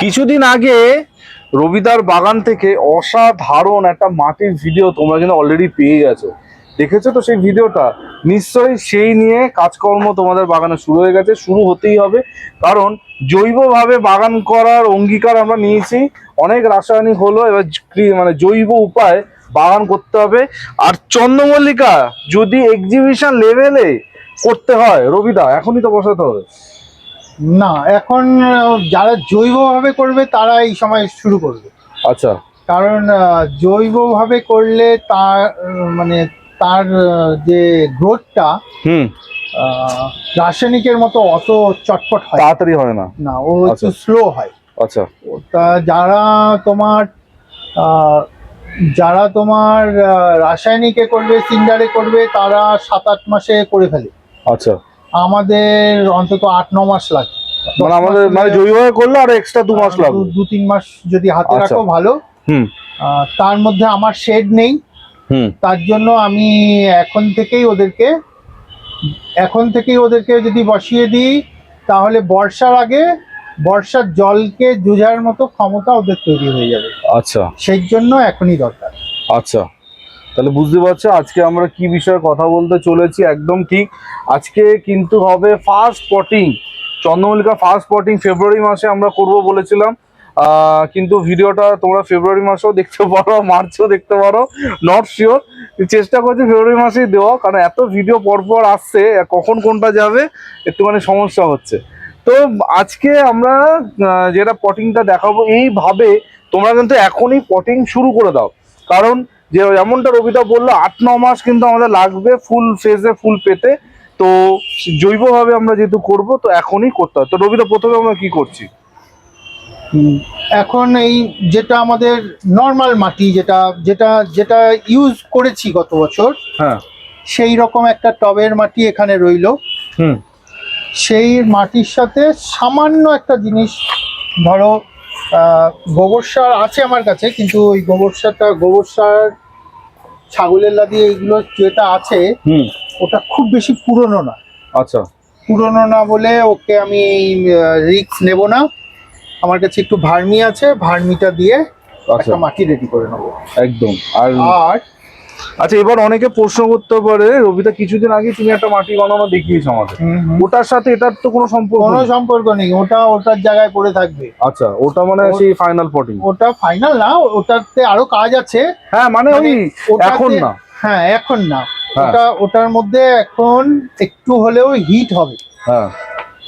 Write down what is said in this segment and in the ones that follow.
কিছুদিন আগে রবিদার বাগান থেকে অসাধারণ একটা মাটির ভিডিও তোমরা কিন্তু অলরেডি পেয়ে গেছো। দেখেছ তো সেই ভিডিওটা নিশ্চয়ই সেই নিয়ে কাজকর্ম তোমাদের বাগানে শুরু হয়ে গেছে, শুরু হতেই হবে। কারণ জৈবভাবে বাগান করার অঙ্গীকার আমরা নিয়েছি, অনেক রাসায়নিক হলো, এবার মানে জৈব উপায় বাগান করতে হবে। আর চন্দ্রমল্লিকা যদি এক্সিবিশন লেভেলে করতে হয়, রবিদা, এখনই তো বসাতে হবে। না এখন যারা জৈবভাবে করবে তারা এই সময় শুরু করবে। আচ্ছা। কারণ জৈবভাবে করলে তার মানে তার যে গ্রোথটা হুম। রাসায়নিকের মতো অত চটপট হয় তাড়াতাড়ি হয় না। না ও একটু আচ্ছা। স্লো হয়। আচ্ছা। তা যারা তোমার যারা তোমার রাসায়নিকে করবে সিন্ডারে করবে তারা সাত আট মাসে করে ফেলে। আচ্ছা। আমাদের অন্তত আট ন মাস লাগে। মানে আমাদের মানে জৈবভাবে করলে আর এক্সট্রা দু মাস লাগবে। দু- তিন মাস যদি হাতে আচ্ছা। রাখো ভালো। হুম। তার মধ্যে আমার শেড নেই। হুম। তার জন্য আমি এখন থেকেই ওদেরকে এখন থেকেই ওদেরকে যদি বসিয়ে দিই তাহলে বর্ষার আগে বর্ষার জলকে জোঝার মতো ক্ষমতা ওদের তৈরি হয়ে যাবে। আচ্ছা। সেই জন্য এখনই দরকার। আচ্ছা। তাহলে বুঝতে পারছ, আজকে আমরা কি বিষয়ে কথা বলতে চলেছি একদম ঠিক। আজকে কিন্তু হবে ফার্স্ট পটিং চন্দ্রমল্লিকা ফার্স্ট পটিং ফেব্রুয়ারি মাসে আমরা করব বলেছিলাম। কিন্তু ভিডিওটা তোমরা ফেব্রুয়ারি মাসেও দেখতে পারো মার্চেও দেখতে পারো নট শিওর চেষ্টা করছি ফেব্রুয়ারি মাসেই দেওয়া, কারণ এত ভিডিও পরপর আসছে, কখন কোনটা যাবে, একটুখানি সমস্যা হচ্ছে। তো আজকে আমরা যেটা পটিংটা দেখাবো, এইভাবে তোমরা কিন্তু এখনই পটিং শুরু করে দাও। কারণ যে যেমনটা রবিদা বলল আট ন মাস কিন্তু আমাদের লাগবে ফুল ফেজে ফুল পেতে। তো জৈবভাবে আমরা যেহেতু করব তো এখনই করতে হবে। তো রবিদা প্রথমে আমরা কি করছি? এখন এই যেটা আমাদের নর্মাল মাটি যেটা যেটা যেটা ইউজ করেছি গত বছর হ্যাঁ। সেই রকম একটা টবের মাটি এখানে রইল। হুম। সেই মাটির সাথে সামান্য একটা জিনিস ধরো গোবর সার আছে আমার কাছে কিন্তু ওই গোবর সারটা গোবর সার ছাগলের লাদি এইগুলো যেটা আছে ওটা খুব বেশি পুরনো না। আচ্ছা। পুরনো না বলে ওকে আমি রিক্স নেব না। আমার কাছে একটু ভার্মি আছে ভার্মিটা দিয়ে আচ্ছা। একটা মাটি রেডি করে নেব। একদম। আর আর আচ্ছা এবার অনেকে প্রশ্ন করতে পারে রবিদা কিছুদিন আগে তুমি একটা মাটি বানানো দেখিয়েছো আমাদের ওটার সাথে এটার তো কোনো সম্পর্ক কোনো সম্পর্ক নেই ওটা ওটার জায়গায় পড়ে থাকবে। আচ্ছা ওটা মানে সেই ফাইনাল পটিং ওটা ফাইনাল না ওটাতে আরও কাজ আছে। হ্যাঁ মানে ওই ওটাতে- এখন না। হ্যাঁ এখন না। হ্যাঁ। ওটা ওটার মধ্যে এখন একটু হলেও হিট হবে। হ্যাঁ।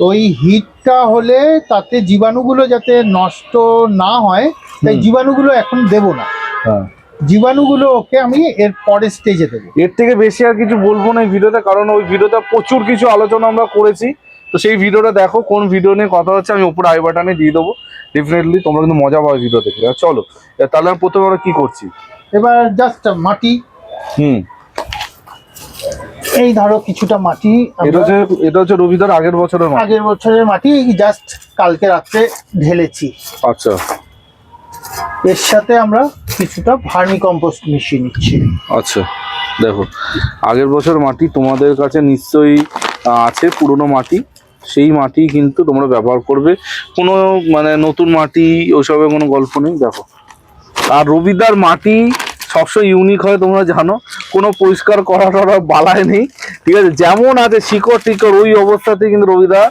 ওই হিটটা হলে তাতে জীবাণুগুলো যাতে নষ্ট না হয় তাই জীবাণুগুলো এখন দেব না। হ্যাঁ। জীবাণুগুলো ওকে আমি এর পরের স্টেজে দেবো। এর থেকে বেশি আর কিছু বলব না এই ভিডিওতে কারণ ওই ভিডিওতে প্রচুর কিছু আলোচনা আমরা করেছি। তো সেই ভিডিওটা দেখো কোন ভিডিও নিয়ে কথা হচ্ছে আমি উপরে আই বাটনে দিয়ে দেবো। ডেফিনেটলি তোমরা কিন্তু মজা পাবে ভিডিও দেখে চলো তাহলে আমি প্রথমে আমরা কি করছি? এবার জাস্ট মাটি। হুম। এই ধরো কিছুটা মাটি এটা হচ্ছে এটা হচ্ছে রবিদার আগের বছরের মাটি। আগের বছরের মাটি জাস্ট কালকে রাত্রে ঢেলেছি। আচ্ছা। এর সাথে আমরা কিছুটা ভার্মি কম্পোস্ট মিশিয়ে নিচ্ছি। আচ্ছা দেখো, আগের বছর মাটি তোমাদের কাছে নিশ্চয়ই আছে, পুরনো মাটি। সেই মাটি কিন্তু তোমরা ব্যবহার করবে। কোনো মানে নতুন মাটি, ওসবের কোনো গল্প নেই, দেখো। আর রবিদার মাটি সবসময় ইউনিক হয়, তোমরা জানো। কোনো পরিষ্কার করা টরা বালায় নেই, ঠিক আছে? যেমন আছে শিকড় টিকড় ওই অবস্থাতে কিন্তু রবিদা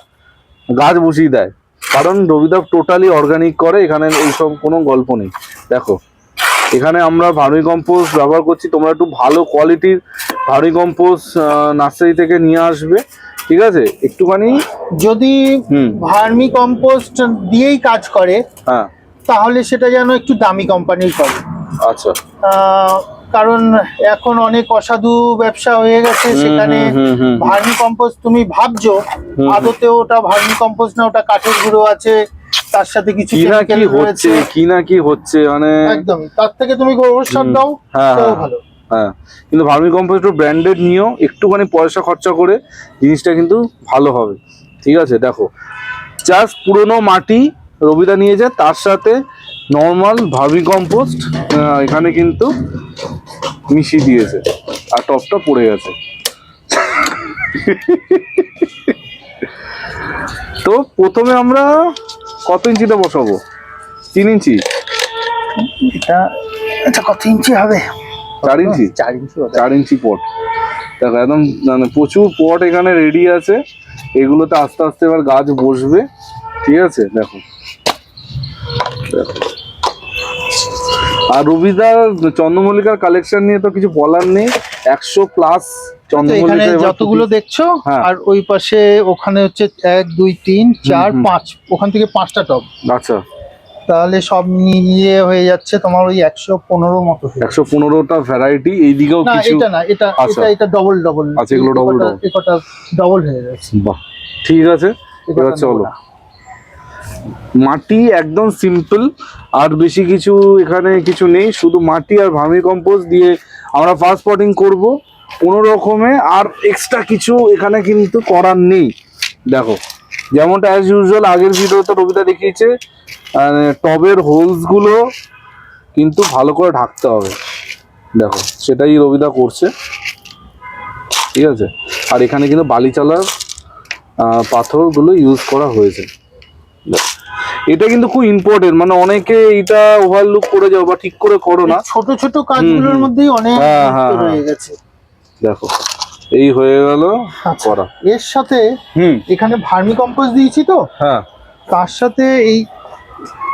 গাছ বসিয়ে দেয়। কারণ রবিদা টোটালি অর্গানিক করে এখানে এইসব কোনো গল্প নেই। দেখো এখানে আমরা ভার্মি কম্পোস্ট ব্যবহার করছি তোমরা একটু ভালো কোয়ালিটির ভার্মি কম্পোস্ট নার্সারি থেকে নিয়ে আসবে ঠিক আছে? একটুখানি যদি ভার্মি কম্পোস্ট দিয়েই কাজ করে হ্যাঁ। তাহলে সেটা যেন একটু দামি কোম্পানির করে। আচ্ছা। কারণ এখন অনেক অসাধু ব্যবসা হয়ে গেছে সেখানে। ভার্মি কম্পোস্ট তুমি ভাবছ হুম। আদতে ওটা ভার্মি কম্পোস্ট না ওটা কাঠের গুঁড়ো আছে তার সাথে কিছু কি না কি chemical হচ্ছে রয়েছে কি না কি হচ্ছে মানে একদম তার থেকে তুমি গোবর সার দাও হ্যাঁ, হ্যাঁ। ভালো হ্যাঁ কিন্তু ভার্মি কম্পোস্ট ব্র্যান্ডেড নিয়েও একটুখানি পয়সা খরচা করে জিনিসটা কিন্তু ভালো হবে ঠিক আছে দেখো জাস্ট পুরনো মাটি রবিদা নিয়ে যায় তার সাথে নর্মাল ভার্মি কম্পোস্ট এখানে কিন্তু মিশিয়ে দিয়েছে আর টপটা পড়ে গেছে। তো প্রথমে আমরা কত ইঞ্চিতে বসাবো? তিন ইঞ্চি? এটা এটা কত ইঞ্চি হবে? চার ইঞ্চি? চার ইঞ্চি চার ইঞ্চি পট। দেখো একদম মানে প্রচুর পট এখানে রেডি আছে। এগুলোতে আস্তে আস্তে এবার গাছ বসবে। ঠিক আছে? দেখো। আর রবিদার চন্দ্রমল্লিকার কালেকশন নিয়ে তো কিছু বলার নেই। একশো প্লাস চন্দ্রমল্লিকা যতগুলো দেখছ হ্যাঁ। আর ওই পাশে ওখানে হচ্ছে এক দুই তিন চার পাঁচ ওখান থেকে পাঁচটা টব। আচ্ছা। তাহলে সব মিলিয়ে হয়ে যাচ্ছে তোমার ওই একশো পনেরো মতো একশো পনেরোটা ভ্যারাইটি এইদিকেও কিছু এটা না এটা আচ্ছা। এটা এটা ডবল ডবল আচ্ছা, এগুলো double। একটা ডবল হয়ে যাচ্ছে বাহ ঠিক আছে। এবার চলো। মাটি একদম সিম্পল আর বেশি কিছু এখানে কিছু নেই। শুধু মাটি আর ভার্মি কম্পোস্ট দিয়ে আমরা ফার্স্ট পটিং করব কোনো রকমে, আর এক্সট্রা কিছু এখানে কিন্তু করার নেই। দেখো, যেমনটা অ্যাজ ইউজুয়াল আগের ভিডিওতে রবিতা দেখিয়েছে টবের হোলসগুলো কিন্তু ভালো করে ঢাকতে হবে। দেখো, সেটাই রবিদা করছে। ঠিক আছে? আর এখানে কিন্তু বালি চালার পাথরগুলো ইউজ করা হয়েছে। এটা কিন্তু খুব ইম্পর্টেন্ট মানে অনেকে এটা ওভারলুক করে যাও বা ঠিক করে করো না। ছোট ছোট কাজগুলোর মধ্যেই অনেক হ্যাঁ, হ্যাঁ, রয়ে হ্যাঁ। গেছে। দেখো এই হয়ে গেল আচ্ছা। করা। এর সাথে হুম। এখানে ভার্মি কম্পোস্ট দিয়েছি তো? হ্যাঁ। তার সাথে এই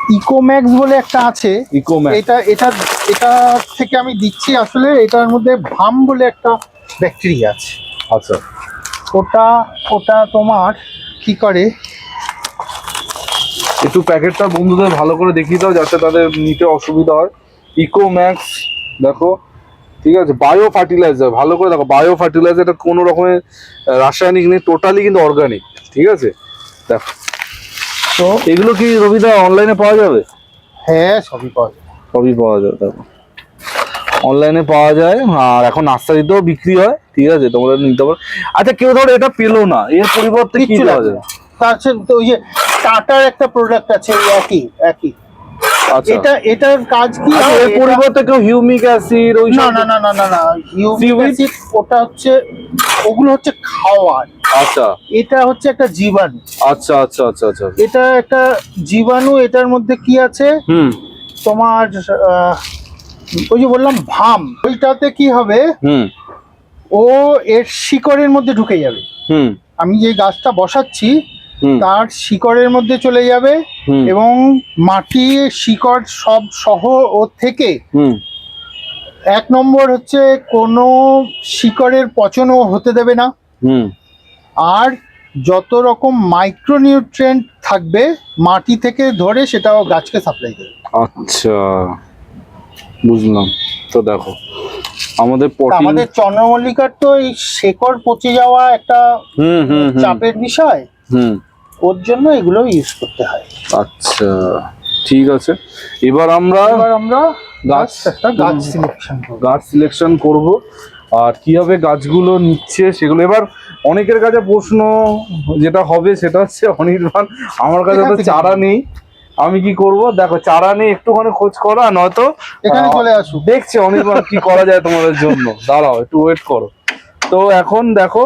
ইকোম্যাক্স বলে একটা আছে। ইকোম্যাক্স। এটা এটা এটা থেকে আমি দিচ্ছি আসলে এটার মধ্যে ভাম বলে একটা ব্যাকটেরিয়া আছে। আচ্ছা। ওটা ওটা তোমার কি করে? একটু প্যাকেটটা বন্ধুদের ভালো করে দেখিয়ে দাও যাতে তাদের নিতে অসুবিধা হয়। ইকোম্যাক্স দেখো ঠিক আছে বায়ো ফার্টিলাইজার ভালো করে দেখো বায়ো ফার্টিলাইজার এটা কোনো রকমের রাসায়নিক নেই টোটালি কিন্তু অর্গানিক ঠিক আছে? দেখো। তো এগুলো কি রবিদা অনলাইনে পাওয়া যাবে? হ্যাঁ সবই পাওয়া যায় সবই পাওয়া যাবে দেখো। অনলাইনে পাওয়া যায় আর এখন নার্সারিতেও বিক্রি হয় ঠিক আছে? তোমরা নিতে পারো। আচ্ছা কেউ ধরো এটা পেল না এর পরিবর্তে কি পাওয়া না। তার তো ওই যে টাটার একটা প্রোডাক্ট আছে একই একই। আচ্ছা। এটা এটার কাজ কি আচ্ছা? এর পরিবর্তে কেউ হিউমিক অ্যাসিড ওই না না না না না অ্যাসিড ওটা হচ্ছে ওগুলো হচ্ছে খাওয়ার। আচ্ছা। এটা হচ্ছে একটা জীবাণু। আচ্ছা আচ্ছা আচ্ছা আচ্ছা। এটা একটা জীবাণু এটার মধ্যে কি আছে? হুম। তোমার ওই যে বললাম ভাম। ওইটাতে কি হবে? হুম। ও এর শিকড়ের মধ্যে ঢুকে যাবে। হুম। আমি যে গাছটা বসাচ্ছি তার শিকড়ের মধ্যে চলে যাবে এবং মাটি শিকড় সব সহ ও থেকে হুম। এক নম্বর হচ্ছে কোনো শিকড়ের পচনও হতে দেবে না। হুম। আর যত রকম মাইক্রোনিউট্রিয়েন্ট থাকবে মাটি থেকে ধরে সেটাও গাছকে সাপ্লাই দেবে। আচ্ছা বুঝলাম। তো দেখো আমাদের আমাদের চন্দ্রমল্লিকার তো এই শেকড় পচে যাওয়া একটা হুম হুম হুম। চাপের বিষয়। হুম। ওর জন্য এগুলো ইউজ করতে হয়। আচ্ছা ঠিক আছে। এবার আমরা এবার আমরা গাছ একটা গাছ সিলেকশন গাছ সিলেকশন করব। আর কীভাবে গাছগুলো নিচ্ছে সেগুলো এবার অনেকের কাছে প্রশ্ন যেটা হবে সেটা হচ্ছে অনির্বাণ আমার কাছে তো চারা নেই। আমি কি করব? দেখো চারা নেই একটুখানি খোঁজ করো আর নয়তো এখানে চলে আসো দেখছি অনির্বাণ কি করা যায় তোমাদের জন্য। দাঁড়াও একটু ওয়েট করো। তো এখন দেখো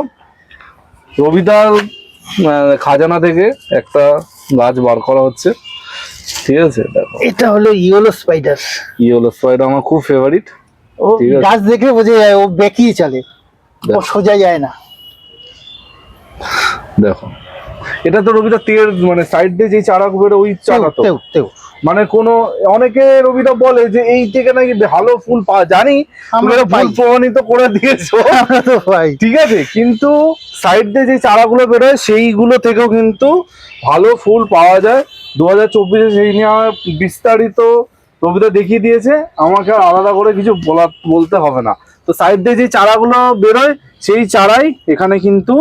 রবিদার খাজানা থেকে একটা গাছ বার করা হচ্ছে। ঠিক আছে দেখো। এটা হলো ইয়েলো স্পাইডার ইয়েলো স্পাইডার আমার খুব ফেভারিট ও গাছ দেখে বোঝা যায় ও বেঁকিয়ে চলে। ও সোজা যায় না। দেখো। এটা তো রবিটা তেল মানে সাইড দিয়ে যে চারা বেরো ওই চারা তো। তেও, তেও। মানে কোনো অনেকে রবিদা বলে যে এই থেকে নাকি ভালো ফুল পাওয়া জানি। ভুল প্রমাণিত করে দিয়েছ। ঠিক আছে কিন্তু সাইড দিয়ে যে চারাগুলো বেরোয় সেইগুলো থেকেও কিন্তু ভালো ফুল পাওয়া যায়। দু হাজার চব্বিশে সেই নিয়ে আমার বিস্তারিত রবিদা দেখিয়ে দিয়েছে। আমাকে আর আলাদা করে কিছু বলা বলতে হবে না। তো সাইড দিয়ে যে চারাগুলো বেরোয় সেই চারাই এখানে কিন্তু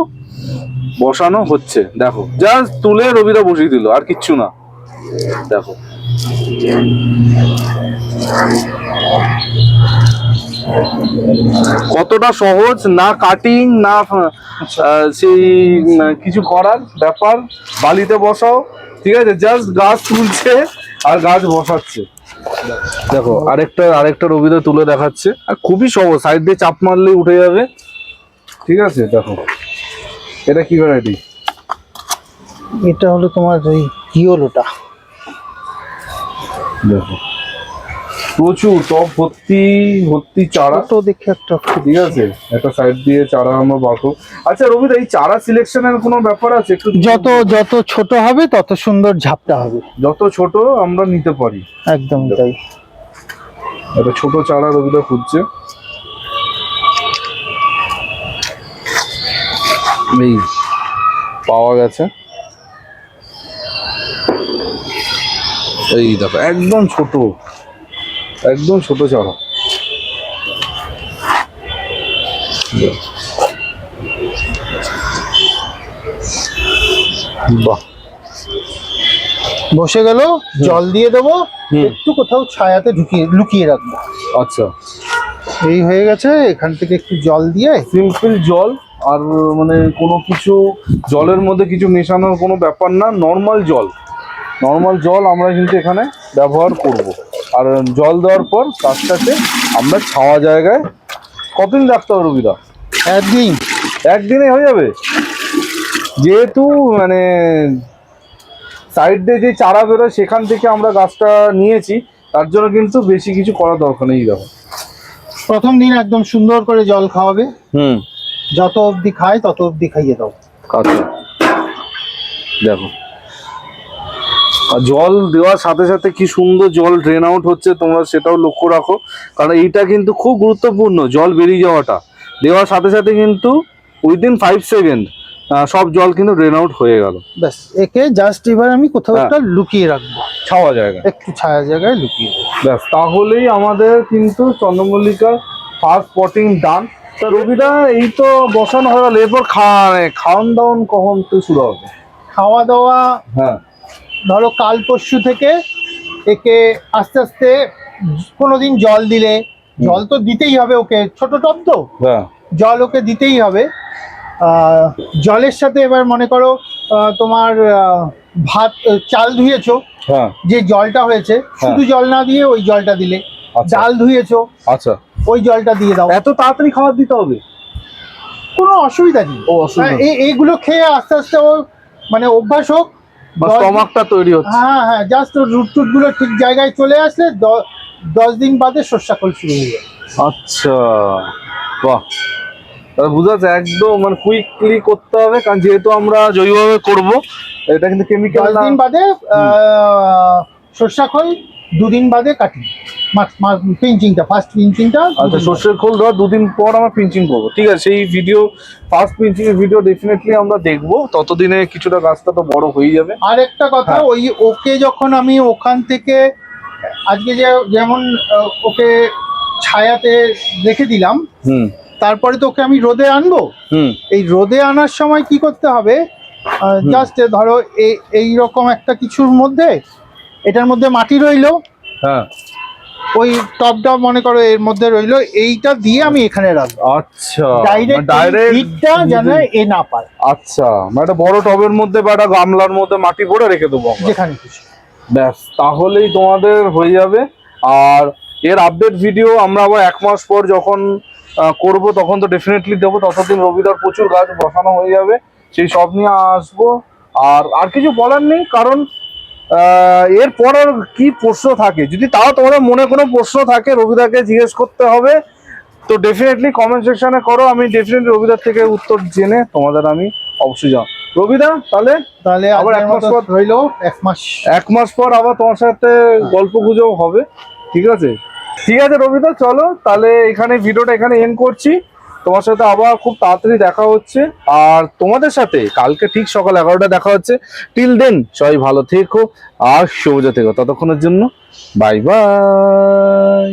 বসানো হচ্ছে। দেখো জাস্ট তুলে রবিদা বসিয়ে দিল আর কিচ্ছু না। দেখো। কতটা সহজ না কাটিং না সেই কিছু করার ব্যাপার? বালিতে বসাও ঠিক আছে? জাস্ট গাছ তুলছে আর গাছ বসাচ্ছে। দেখো আরেকটা আরেকটা রবিদা তুলে দেখাচ্ছে। আর খুবই সহজ সাইড দিয়ে চাপ মারলেই উঠে যাবে। ঠিক আছে? দেখো। এটা কি ভ্যারাইটি এটা হলো তোমার ওই ইয়েলোটা। দেখো। প্রচুর টপ ভর্তি ভর্তি চারা। তো দেখে একটা ঠিক আছে? একটা সাইড দিয়ে চারা আমরা বাঁকো আচ্ছা রবিদা এই চারা সিলেকশনের কোনো ব্যাপার আছে? একটু যত যত ছোট হবে তত সুন্দর ঝাপটা হবে। যত ছোট আমরা নিতে পারি। একদম তাই। একটা ছোট চারা রবিদা খুঁজছে। এই পাওয়া গেছে। এই দেখো একদম ছোট। একদম ছোট চারা বাহ। বসে গেল জল দিয়ে দেবো। একটু কোথাও ছায়াতে ঢুকিয়ে লুকিয়ে রাখব। আচ্ছা। এই হয়ে গেছে এখান থেকে একটু জল দিয়ে সিম্পল জল আর মানে কোনো কিছু জলের মধ্যে কিছু মেশানোর কোনো ব্যাপার না নর্মাল জল। নর্মাল জল আমরা কিন্তু এখানে ব্যবহার করব। আর জল দেওয়ার পর সাথে আমরা ছাওয়া জায়গায় কতদিন রাখতে হবে রবিদা একদিন। একদিনে হয়ে যাবে? যেহেতু মানে সাইড দিয়ে যে চারা বেরোয় সেখান থেকে আমরা গাছটা নিয়েছি তার জন্য কিন্তু বেশি কিছু করার দরকার নেই দেখো। প্রথম দিন একদম সুন্দর করে জল খাওয়াবে। হুম। যত অবধি খায় তত অবধি খাইয়ে দাও। আচ্ছা দেখো। আর জল দেওয়ার সাথে সাথে কি সুন্দর জল ড্রেন আউট হচ্ছে তোমরা সেটাও লক্ষ্য রাখো। কারণ এইটা কিন্তু খুব গুরুত্বপূর্ণ জল বেরিয়ে যাওয়াটা। দেওয়ার সাথে সাথে কিন্তু উইদিন ফাইভ সেকেন্ড সব জল কিন্তু ড্রেন আউট হয়ে গেল। ব্যাস একে জাস্ট এবার আমি কোথাও হ্যাঁ। একটা লুকিয়ে রাখব। ছাওয়া জায়গা একটু ছায়া জায়গায় লুকিয়ে ব্যাস তাহলেই আমাদের কিন্তু চন্দ্রমল্লিকার ফার্স্ট স্পটিং ডান তা রবিদা এই তো বসানো হয়ে গেল এরপর খাওয়া খাওয়ান দাওয়ান কখন তো শুরু হবে? খাওয়া দাওয়া হ্যাঁ। ধরো কাল পরশু থেকে একে আস্তে আস্তে কোনোদিন জল দিলে জল তো দিতেই হবে ওকে ছোট টপ তো। হ্যাঁ। জল ওকে দিতেই হবে। আহ, জলের সাথে এবার মনে করো আহ, তোমার ভাত চাল ধুয়েছো হ্যাঁ। যে জলটা হয়েছে শুধু জল না দিয়ে ওই জলটা দিলে। চাল ধুয়েছো আচ্ছা। ওই জলটা দিয়ে দাও। এত তাড়াতাড়ি খাবার দিতে হবে? কোনো অসুবিধা নেই। হ্যাঁ, এই- এইগুলো খেয়ে আস্তে আস্তে ও মানে অভ্যাস হোক স্টমাকটা তৈরি হচ্ছে। হ্যাঁ হ্যাঁ জাস্ট রুট টুটগুলো ঠিক জায়গায় চলে আসলে দশ দিন বাদে শস্যাকল শুরু হয়ে যাবে। আচ্ছা বাহ। তাহলে বুঝা যাচ্ছে একদম মানে কুইকলি করতে হবে কারণ যেহেতু আমরা জৈবভাবে করব এটা কিন্তু কেমিক্যাল দিন বাদে খোল দুদিন বাদে কাটি পিঞ্চিংটা ফার্স্ট পিঞ্চিংটা আচ্ছা সর্ষের খোল দেওয়ার দুদিন পর আমরা পিঞ্চিং করব। ঠিক আছে সেই ভিডিও ফার্স্ট পিঞ্চিং এর ভিডিও ডেফিনেটলি আমরা দেখব। ততদিনে কিছুটা গাছটা তো বড় হয়ে যাবে। আর একটা কথা হ্যাঁ। ওই ওকে যখন আমি ওখান থেকে আজকে যে যেমন ওকে ছায়াতে রেখে দিলাম হুম। তারপরে তো ওকে আমি রোদে আনব? হুম। এই রোদে আনার সময় কি করতে হবে? জাস্ট ধরো এই এই রকম একটা কিছুর মধ্যে এটার মধ্যে মাটি রইল। হ্যাঁ। ওই টপটা মনে করো এর মধ্যে রইল এইটা দিয়ে আমি এখানে রাখব। আচ্ছা ডাইরেক্ট হিটটা যেন এ না পায়। আচ্ছা মানে একটা বড় টবের মধ্যে বা একটা গামলার মধ্যে মাটি ভরে রেখে দেবো যেখানে খুশি। ব্যাস তাহলেই তোমাদের হয়ে যাবে। আর এর আপডেট ভিডিও আমরা আবার এক মাস পর যখন করব তখন তো ডেফিনেটলি দেবো। ততদিন রবিদার প্রচুর গাছ বসানো হয়ে যাবে। সেই সব নিয়ে আসব। আর আর কিছু বলার নেই কারণ এরপর আর কি প্রশ্ন থাকে? যদি তাও তোমাদের মনে কোনো প্রশ্ন থাকে রবিদাকে জিজ্ঞেস করতে হবে তো ডেফিনেটলি কমেন্ট সেকশনে করো আমি ডেফিনেটলি রবিদার থেকে উত্তর জেনে তোমাদের আমি অবশ্যই যাও রবিদা তাহলে তাহলে আবার এক মাস পর- রইল এক মাস। এক মাস পর আবার তোমার সাথে গল্প গুজব হবে ঠিক আছে? ঠিক আছে রবিদা চলো তাহলে এখানে ভিডিওটা এখানে এন্ড করছি। তোমার সাথে আবার খুব তাড়াতাড়ি দেখা হচ্ছে। আর তোমাদের সাথে কালকে ঠিক সকাল এগারোটা দেখা হচ্ছে। টিল দেন সবাই ভালো থেকো আর সবুজা থেকো ততক্ষণের জন্য বাই বাই